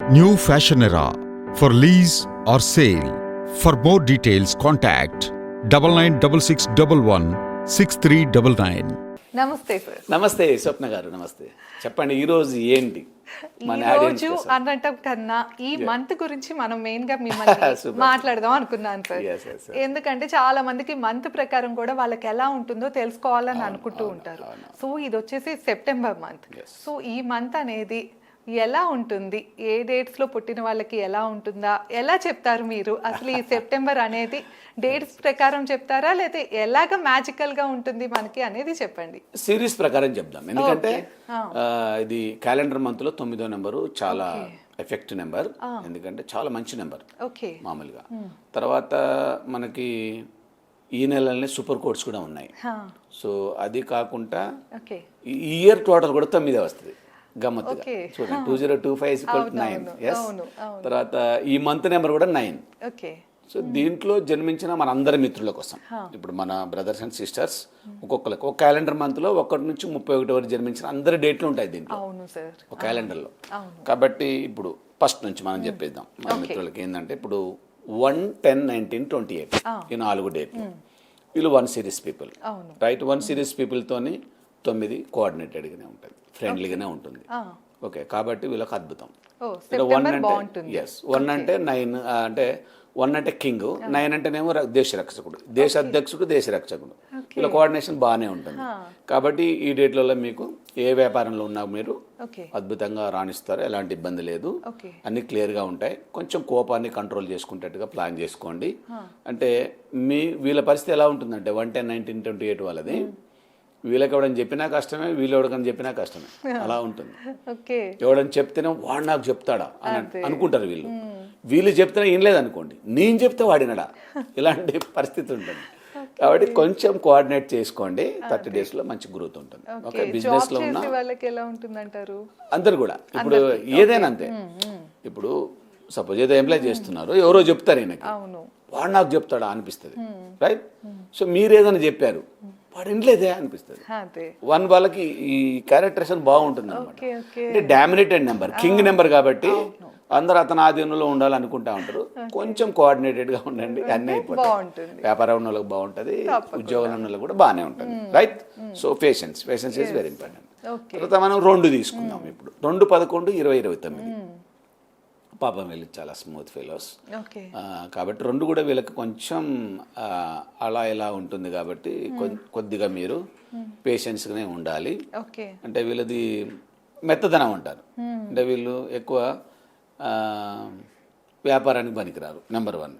New Fashion Era for lease or sale. For more details, contact double nine double six double one six three double nine. నమస్తే sir నమస్తే స్వప్న గారు నమస్తే చెప్పండి ఈ రోజు ఏంటి మన ఈ రోజు. అనటం కన్నా ఈ మంత్ గురించి మనం మెయిన్గా మిమ్మల్ని. మాట్లాడదాం అనుకున్నాను సార్ Yes, yes, yes. ఎందుకంటే చాలా మందికి మంత్ ప్రకారం కూడా వాళ్ళకి ఎలా ఉంటుందో తెలుసుకోవాలని అనుకుంటూ ఉంటారు సో ఇది వచ్చేసి సెప్టెంబర్ మంత్ సో ఈ మంత్ అనేది ఎలా ఉంటుంది? ఏ డేట్స్లో పుట్టిన వాళ్ళకి ఎలా ఉంటుందా? ఎలా చెప్తారు మీరు? అసలు ఈ సెప్టెంబర్ అనేది డేట్స్ ప్రకారం చెప్తారా? లేదా ఎలాగ మ్యాజికల్గా ఉంటుంది మనకి అనేది చెప్పండి. సిరీస్ ప్రకారం చెప్దాం. ఎందుకంటే ఇది క్యాలెండర్ మంత్లో తొమ్మిదో నెంబరు చాలా ఎఫెక్ట్ నెంబర్ ఎందుకంటే చాలా మంచి నెంబర్ ఓకే. మామూలుగా. తర్వాత మనకి ఈ నెలలోనే సూపర్ కోడ్స్ కూడా ఉన్నాయి. సో అది కాకుండా ఓకే. ఈ ఇయర్ టోటల్ కూడా తొమ్మిదే వస్తుంది. గమ్మత్తుగా. చూడండి టూ జీరో టూ ఫైవ్ అవును, నైన్ ఎస్. తర్వాత ఈ మంత్ నెంబర్ కూడా నైన్ ఓకే. సో దీంట్లో జన్మించిన మన అందరి మిత్రుల కోసం. ఇప్పుడు మన బ్రదర్స్ అండ్ సిస్టర్స్ ఒక్కొక్కరికి ఒక క్యాలెండర్ మంత్లో ఒకటి నుంచి ముప్పై ఒకటి వరకు జన్మించిన అందరి డేట్లు ఉంటాయి దీంట్లో. ఒక క్యాలెండర్లో. కాబట్టి ఇప్పుడు ఫస్ట్ నుంచి మనం చెప్పేద్దాం. మన మిత్రులకి ఏంటంటే ఇప్పుడు one ten nineteen twenty eight ఈ నాలుగు డేట్లు వీళ్ళు one series people. Right one series పీపుల్తోని తొమ్మిది కోఆర్డినేటెడ్గానే ఉంటుంది. ఫ్రెండ్లీగానే ఉంటుంది. ఓకే కాబట్టి వీళ్ళకి అద్భుతం. వన్ అంటే ఎస్ వన్ అంటే నైన్ అంటే వన్ అంటే కింగ్ నైన్ అంటేనేమో దేశ రక్షకుడు దేశ అధ్యక్షుడు దేశ రక్షకుడు. ఇలా కోఆర్డినేషన్ బాగానే ఉంటుంది. కాబట్టి ఈ డేట్లలో మీకు ఏ వ్యాపారంలో ఉన్నా మీరు అద్భుతంగా రాణిస్తారు ఎలాంటి ఇబ్బంది లేదు. అన్ని క్లియర్గా ఉంటాయి. కొంచెం కోపాన్ని కంట్రోల్ చేసుకునేట్టుగా ప్లాన్ చేసుకోండి. అంటే మీ వీళ్ళ పరిస్థితి ఎలా ఉంటుందంటే one ten nineteen twenty eight వాళ్ళది వీళ్ళకి ఎవడని చెప్పినా కష్టమే వీళ్ళు ఎవడికని చెప్పినా కష్టమే. అలా ఉంటుంది. ఎవడని చెప్తేనే వాడు నాకు చెప్తాడా అని అన్- అనుకుంటారు వీళ్ళు. వీళ్ళు చెప్తేనే ఏం లేదనుకోండి నేను చెప్తే వాడినడా? ఇలాంటి పరిస్థితి ఉంటుంది. కాబట్టి కొంచెం కోఆర్డినేట్ చేసుకోండి థర్టీ డేస్లో మంచి గ్రోత్ ఉంటుంది. ఓకే. బిజినెస్లో ఉన్న చేసే వాళ్ళకి ఎలా ఉంటుందంటారు? అందరు కూడా. ఇప్పుడు ఏదైనా అంతే. ఇప్పుడు సపోజ్ ఏదో ఎంప్లాయ్ చేస్తున్నారు ఎవరో చెప్తారు ఈయనకి. వాడు నాకు చెప్తాడా అనిపిస్తుంది. రైట్ సో మీరు ఏదైనా చెప్పారు వాడు ఇంట్లేదే అనిపిస్తుంది వన్ వాళ్ళకి ఈ క్యారెక్టరేషన్ బాగుంటుంది అనమాట అంటే డామినేటెడ్ నెంబర్ కింగ్ నెంబర్ కాబట్టి అందరూ అతని ఆధీనంలో ఉండాలనుకుంటా ఉంటారు. కొంచెం కోఆర్డినేటెడ్గా ఉండండి అన్నీ అయిపోతాయి. బాగుంటుంది. వ్యాపారం ఉన్న వాళ్ళకి బాగుంటుంది ఉద్యోగం ఉన్న వాళ్ళకి కూడా బాగానే ఉంటుంది. Right so patience patience is very important తర్వాత మనం రెండు తీసుకుందాం ఇప్పుడు. రెండు పదకొండు ఇరవై ఇరవై తొమ్మిది. పాపం వీళ్ళు చాలా స్మూత్ ఫెలోస్ కాబట్టి రెండు కూడా వీళ్ళకి కొంచెం అలా ఇలా ఉంటుంది కాబట్టి కొన్- కొద్దిగా మీరు పేషెన్స్గానే ఉండాలి. ఓకే అంటే వీళ్ళది మెత్తదనం అంటారు. అంటే వీళ్ళు ఎక్కువ వ్యాపారానికి పనికిరారు నెంబర్ వన్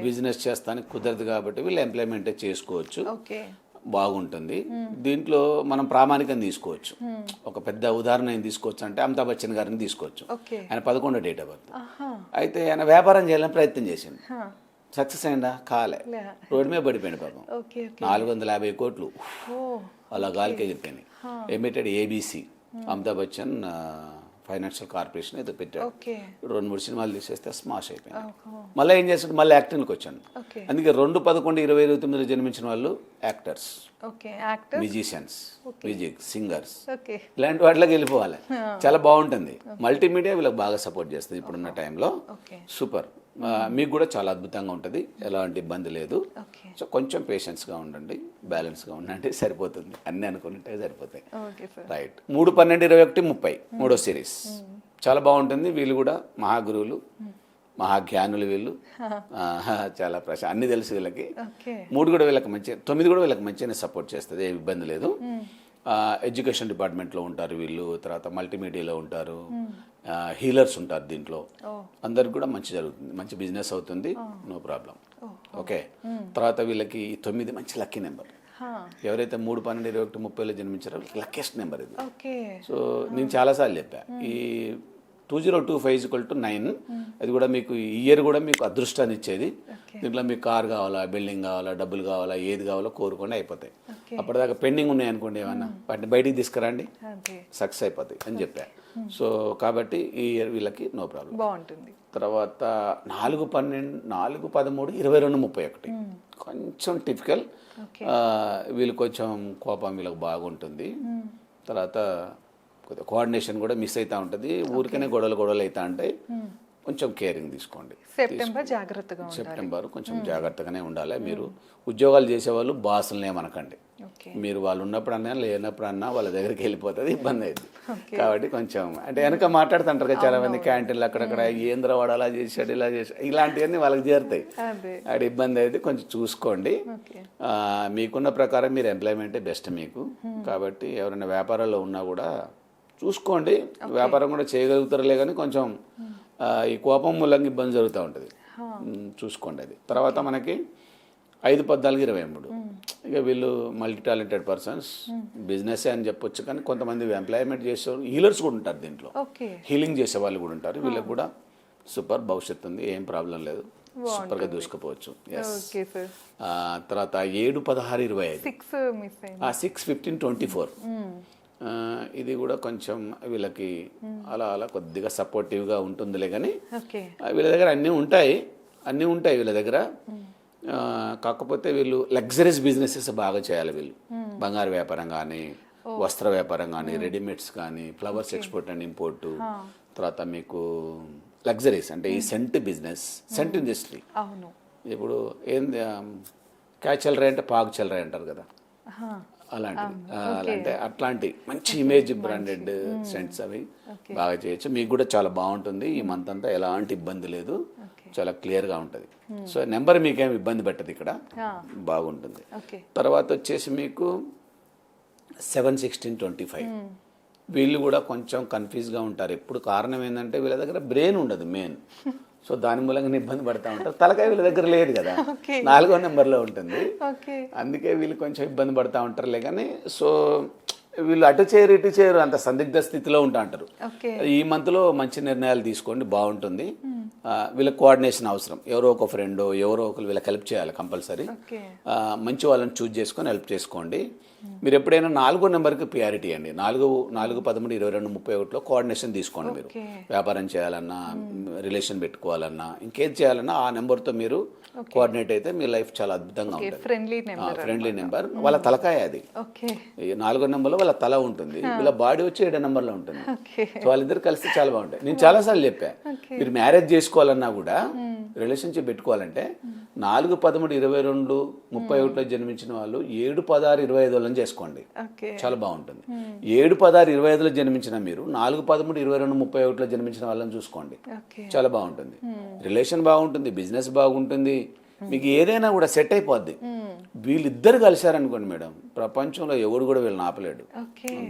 బిజినెస్ చేస్తానికి కుదరదు కాబట్టి వీళ్ళు ఎంప్లాయ్మెంటే చేసుకోవచ్చు. ఓకే బాగుంటుంది. దీంట్లో మనం ప్రామాణికం తీసుకోవచ్చు. ఒక పెద్ద ఉదాహరణ ఏం తీసుకోవచ్చు అంటే అమితాబ్ బచ్చన్ గారిని తీసుకోవచ్చు. ఆయన పదకొండో డేట్ ఆఫ్ బర్త్. అయితే ఆయన వ్యాపారం చేయాలని ప్రయత్నం చేసిండు. హా. సక్సెస్ అయిందా? కాలే. రోడ్డు మీద పడిపోయింది పాపం. నాలుగు వందల యాభై కోట్లు. అలా గాలికి ఎగిరిపోయినాయి. Limited ABC Amitabh Bachchan financial corporation ఏదో పెట్టాడు. రెండు మూడు సినిమాలు తీసేస్తే స్మాష్ అయిపోయింది. మళ్ళీ ఏం చేస్తాడు మళ్ళీ యాక్టింగ్కి వచ్చాను అందుకే రెండు పదకొండు ఇరవై ఇరవై తొమ్మిదిలో జన్మించిన వాళ్ళు యాక్టర్స్. Musicians music singers. ఇలాంటి వాటిలోకి వెళ్ళిపోవాలి. చాలా బాగుంటుంది. మల్టీమీడియా వీళ్ళకి బాగా సపోర్ట్ చేస్తుంది ఇప్పుడున్న టైంలో. సూపర్. మీకు కూడా చాలా అద్భుతంగా ఉంటుంది. ఎలాంటి ఇబ్బంది లేదు. సో కొంచెం పేషెన్స్గా ఉండండి. బ్యాలెన్స్గా ఉండండి. సరిపోతుంది. అన్నీ అనుకున్నట్టే సరిపోతాయి. రైట్ మూడు పన్నెండు ఇరవై ఒకటి ముప్పై మూడో సిరీస్ చాలా బాగుంటుంది. వీళ్ళు కూడా మహాగురువులు మహాజ్ఞానులు వీళ్ళు. చాలా ప్రశ అన్ని తెలుసు వీళ్ళకి. మూడు కూడా వీళ్ళకి మంచి తొమ్మిది కూడా వీళ్ళకి మంచిగానే సపోర్ట్ చేస్తుంది. ఏ ఇబ్బంది లేదు. ఎడ్యుకేషన్ డిపార్ట్మెంట్లో ఉంటారు వీళ్ళు తర్వాత మల్టీమీడియాలో ఉంటారు. హీలర్స్ ఉంటారు దీంట్లో. అందరికి కూడా మంచి జరుగుతుంది మంచి బిజినెస్ అవుతుంది నో ప్రాబ్లం. ఓకే. తర్వాత వీళ్ళకి తొమ్మిది మంచి లక్కీ నెంబర్. ఎవరైతే మూడు పన్నెండు ఇరవై ఒకటి ముప్పైలో జన్మించారో వాళ్ళకి లక్కీయెస్ట్ నెంబర్ ఇది. సో నేను చాలాసార్లు చెప్పా. ఈ two zero two five equal to nine అది కూడా మీకు ఈ ఇయర్ కూడా మీకు అదృష్టాన్ని ఇచ్చేది. దీంట్లో మీకు కార్ కావాలా బిల్డింగ్ కావాలా డబ్బులు కావాలా ఏది కావాలో కోరుకోండి అయిపోతాయి. అప్పటిదాకా పెండింగ్ ఉన్నాయి అనుకోండి ఏమన్నా. వాటిని బయటికి తీసుకురండి. సక్సెస్ అయిపోతాయి అని చెప్పా. సో కాబట్టి ఈ ఇయర్ వీళ్ళకి నో ప్రాబ్లం బాగుంటుంది. తర్వాత నాలుగు పన్నెండు నాలుగు పదమూడు ఇరవై రెండు ముప్పై ఒకటి. కొంచెం టిపికల్ వీళ్ళు కొంచెం కోపం వీళ్ళకి బాగుంటుంది. తర్వాత కొద్దిగా కోఆర్డినేషన్ కూడా మిస్ అవుతూ ఉంటుంది. ఊరికనే గొడవలు గొడవలు అవుతా ఉంటాయి కొంచెం కేరింగ్ తీసుకోండి. సెప్టెంబర్ జాగ్రత్తగా సెప్టెంబర్ కొంచెం జాగ్రత్తగానే ఉండాలి. మీరు ఉద్యోగాలు చేసేవాళ్ళు బాసులనే ఏమనకండి. మీరు వాళ్ళు ఉన్నప్పుడన్నా లేనప్పుడన్నా వాళ్ళ దగ్గరికి వెళ్ళిపోతుంది ఇబ్బంది అయింది కాబట్టి కొంచెం అంటే వెనక మాట్లాడుతుంటారు కదా చాలా మంది క్యాంటీన్లు అక్కడక్కడ ఏంద్ర వాడు అలా చేశాడు ఇలా చేశాడు ఇలాంటివన్నీ వాళ్ళకి చేరుతాయి. అదే. అక్కడ ఇబ్బంది అయితే కొంచెం చూసుకోండి. మీకున్న ప్రకారం మీరు ఎంప్లాయ్మెంటే బెస్ట్ మీకు. కాబట్టి ఎవరైనా వ్యాపారాల్లో ఉన్నా కూడా చూసుకోండి. వ్యాపారం కూడా చేయగలుగుతారులే కానీ కొంచెం ఆ, ఈ కోపం మూలంగా ఇబ్బంది జరుగుతూ ఉంటుంది. చూసుకోండి అది. తర్వాత మనకి ఐదు పద్నాలుగు ఇరవై మూడు. ఇక వీళ్ళు మల్టీ టాలెంటెడ్ పర్సన్స్ బిజినెస్ అని చెప్పొచ్చు కానీ కొంతమంది ఎంప్లాయ్మెంట్ చేసే హీలర్స్ కూడా ఉంటారు దీంట్లో. హీలింగ్ చేసే వాళ్ళు కూడా ఉంటారు. వీళ్ళకి కూడా సూపర్ భవిష్యత్తు ఉంది. ఏం ప్రాబ్లం లేదు. సూపర్గా దూసుకుపోవచ్చు. తర్వాత ఏడు పదహారు ఇరవై ఐదు. సిక్స్ ఫిఫ్టీన్ ట్వంటీ ఫోర్ ఇది కూడా కొంచెం వీళ్ళకి అలా అలా కొద్దిగా సపోర్టివ్గా ఉంటుందిలే కానీ వీళ్ళ దగ్గర అన్నీ ఉంటాయి అన్నీ ఉంటాయి వీళ్ళ దగ్గర. ఆ, కాకపోతే వీళ్ళు లగ్జరీస్ బిజినెసెస్ బాగా చేయాలి వీళ్ళు. బంగారు వ్యాపారం కానీ వస్త్ర వ్యాపారం కానీ రెడీమేడ్స్ కానీ ఫ్లవర్స్ ఎక్స్పోర్ట్ అండ్ ఇంపోర్ట్ తర్వాత మీకు లగ్జరీస్ అంటే ఈ సెంట్ బిజినెస్ సెంట్ ఇండస్ట్రీ ఇప్పుడు ఏంది క్యాచ్ చల్లరే అంటే పాకు చల్లరే అంటారు కదా. అలాంటివి అంటే అట్లాంటి మంచి ఇమేజ్ బ్రాండెడ్ సెంట్స్ అవి బాగా చేయొచ్చు. మీకు కూడా చాలా బాగుంటుంది. ఈ మంత్ అంతా ఎలాంటి ఇబ్బంది లేదు. చాలా క్లియర్గా ఉంటుంది. సో నెంబర్ మీకేం ఇబ్బంది పెట్టదు ఇక్కడ. బాగుంటుంది. తర్వాత వచ్చేసి మీకు సెవెన్ సిక్స్టీన్ ట్వంటీ ఫైవ్ వీళ్ళు కూడా కొంచెం కన్ఫ్యూజ్గా ఉంటారు. ఎప్పుడు కారణం ఏంటంటే వీళ్ళ దగ్గర బ్రెయిన్ ఉండదు మెయిన్ సో దాని మూలంగా ఇబ్బంది పడతా ఉంటారు తలకాయ వీళ్ళ దగ్గర లేదు కదా. నాలుగో నెంబర్లో ఉంటుంది. అందుకే వీళ్ళు కొంచెం ఇబ్బంది పడతా ఉంటారులే కానీ సో వీళ్ళు అటు చేయరు ఇటు చేయరు అంత సందిగ్ధ స్థితిలో ఉంటా అంటారు. ఈ మంత్లో మంచి నిర్ణయాలు తీసుకోండి బాగుంటుంది. ఆ, వీళ్ళ కోఆర్డినేషన్ అవసరం. ఎవరో ఒక ఫ్రెండ్ ఎవరో ఒకరు వీళ్ళకి హెల్ప్ చేయాలి కంపల్సరీ. మంచి వాళ్ళని చూజ్ చేసుకొని హెల్ప్ చేసుకోండి. మీరు ఎప్పుడైనా నాలుగో నెంబర్కి ప్రియారిటీ అండి. నాలుగు నాలుగు పదమూడు ఇరవై రెండు ముప్పై ఒకటిలో కోఆర్డినేషన్ తీసుకోండి మీరు. వ్యాపారం చేయాలన్నా రిలేషన్ పెట్టుకోవాలన్నా ఇంకేం చేయాలన్నా ఆ నెంబర్తో మీరు కోఆర్డినేట్ అయితే మీ లైఫ్ చాలా అద్భుతంగా ఉంటుంది. Friendly number friendly number. వాళ్ళ తలకాయ అది. నాలుగో నెంబర్లో వాళ్ళ తల ఉంటుంది. వీళ్ళ బాడీ వచ్చి ఏడో నెంబర్లో ఉంటుంది. సో వాళ్ళిద్దరు కలిస్తే చాలా బాగుంటాయి. నేను చాలాసార్లు చెప్పా మీరు మ్యారేజ్ చేసుకోవాలన్నా కూడా రిలేషన్షిప్ పెట్టుకోవాలంటే నాలుగు పదమూడు ఇరవై రెండు ముప్పై ఒకటిలో జన్మించిన వాళ్ళు ఏడు పదహారు ఇరవై ఐదు వాళ్ళని చేసుకోండి. చాలా బాగుంటుంది. ఏడు పదహారు ఇరవై ఐదులో జన్మించిన మీరు నాలుగు పదమూడు ఇరవై రెండు ముప్పై ఒకటిలో జన్మించిన వాళ్ళని చూసుకోండి. చాలా బాగుంటుంది. రిలేషన్ బాగుంటుంది బిజినెస్ బాగుంటుంది. మీకు ఏదైనా కూడా సెట్ అయిపోద్ది. వీళ్ళిద్దరు కలిశారనుకోండి మేడం ప్రపంచంలో ఎవడు కూడా వీళ్ళని ఆపలేడు.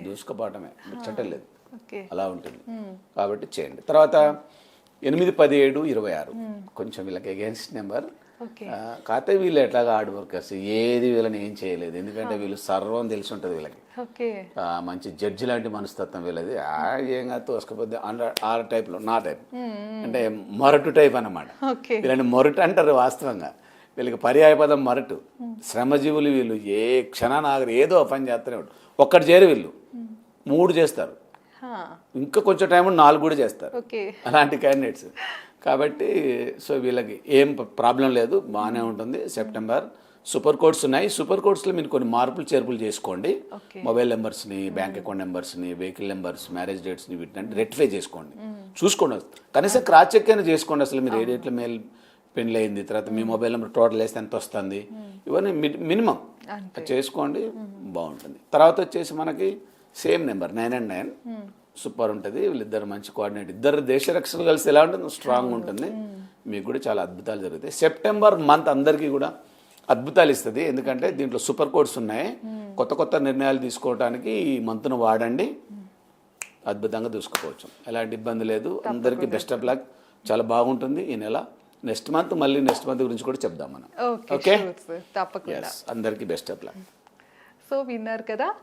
దూసుకుపోవటమే ముచ్చటలేదు. ఓకే. అలా ఉంటుంది. కాబట్టి చేయండి. తర్వాత ఎనిమిది పదిహేడు ఇరవై ఆరు. కొంచెం వీళ్ళకి అగేన్స్ట్ నెంబర్ కాకపోతే వీళ్ళు ఎట్లాగా హార్డ్ వర్కర్స్ ఏది వీళ్ళని ఏం చేయలేదు. ఎందుకంటే వీళ్ళు సర్వం తెలిసి ఉంటుంది వీళ్ళకి. మంచి జడ్జి లాంటి మనస్తత్వం వీళ్ళది. ఏం కాదు తోసుకపోతే ఆ టైప్లో నా టైప్ అంటే మొరటు టైప్ అన్నమాట. ఓకే. వీళ్ళని మొరటు అంటారు వాస్తవంగా. వీళ్ళకి పర్యాయపదం మొరటు. శ్రమజీవులు వీళ్ళు ఏ క్షణాన ఆగరు ఏదో పని చేస్తూనే ఉంటారు. ఒక్కటి చేరు వీళ్ళు. మూడు చేస్తారు. ఇంకా కొంచెం టైం నాలుగు కూడా చేస్తారు. అలాంటి క్యాండిడేట్స్ కాబట్టి సో వీళ్ళకి ఏం ప్రాబ్లం లేదు బాగానే ఉంటుంది. సెప్టెంబర్ సూపర్ కోడ్స్ ఉన్నాయి. సూపర్ కోడ్స్లో మీరు కొన్ని మార్పులు చేర్పులు చేసుకోండి. మొబైల్ నెంబర్స్ని బ్యాంక్ అకౌంట్ నెంబర్స్ని వెహికల్ నెంబర్స్ మ్యారేజ్ డేట్స్ని వీటిని రెక్టిఫై చేసుకోండి. చూసుకోండి కనీసం క్రాస్ చెక్ అయినా చేసుకోండి అసలు మీరు ఏ డేట్లో మెయిల్ పెళ్ళి అయింది తర్వాత మీ మొబైల్ నెంబర్ టోటల్ వేస్తే ఎంత వస్తుంది ఇవన్నీ మినిమం. చేసుకోండి బాగుంటుంది. తర్వాత వచ్చేసి మనకి same number nine and nine. Super ఉంటుంది. వీళ్ళిద్దరు మంచి కోఆర్డినేట్. ఇద్దరు దేశ రక్షణ కలిసి ఎలా ఉంటుంది స్ట్రాంగ్ ఉంటుంది. మీకు కూడా చాలా అద్భుతాలు జరుగుతాయి. సెప్టెంబర్ మంత్ అందరికీ కూడా అద్భుతాలు ఇస్తుంది. ఎందుకంటే దీంట్లో సూపర్ కోడ్స్ ఉన్నాయి. కొత్త కొత్త నిర్ణయాలు తీసుకోవడానికి ఈ మంత్ను వాడండి. అద్భుతంగా దూసుకుపోవచ్చు ఎలాంటి ఇబ్బంది లేదు. అందరికీ బెస్ట్ ఆఫ్ లక్. చాలా బాగుంటుంది ఈ నెల. నెక్స్ట్ మంత్ మళ్ళీ నెక్స్ట్ మంత్ గురించి కూడా చెప్దాం మనం. ఓకే. తప్పకుండా. అందరికీ బెస్ట్ ఆఫ్ లక్. సో విన్నారు కదా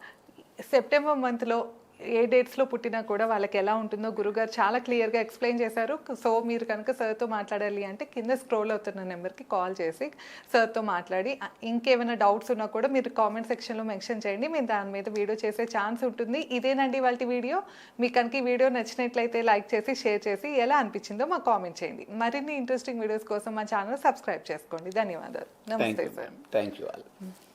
సెప్టెంబర్ మంత్లో ఏ డేట్స్లో పుట్టినా కూడా వాళ్ళకి ఎలా ఉంటుందో గురుగారు చాలా క్లియర్గా ఎక్స్ప్లెయిన్ చేశారు. సో మీరు కనుక సార్తో మాట్లాడాలి అంటే కింద స్క్రోల్ అవుతున్న నెంబర్కి కాల్ చేసి సార్తో మాట్లాడి ఇంకేమైనా డౌట్స్ ఉన్నా కూడా మీరు కామెంట్ సెక్షన్లో మెన్షన్ చేయండి. మేము దాని మీద వీడియో చేసే ఛాన్స్ ఉంటుంది. ఇదేనండి వాళ్ళ వీడియో. మీకు కనుక ఈ వీడియో నచ్చినట్లయితే లైక్ చేసి షేర్ చేసి ఎలా అనిపించిందో మాకు కామెంట్ చేయండి. మరిన్ని ఇంట్రెస్టింగ్ వీడియోస్ కోసం మా ఛానల్ సబ్స్క్రైబ్ చేసుకోండి. ధన్యవాదాలు. నమస్తే సార్ థ్యాంక్ యూ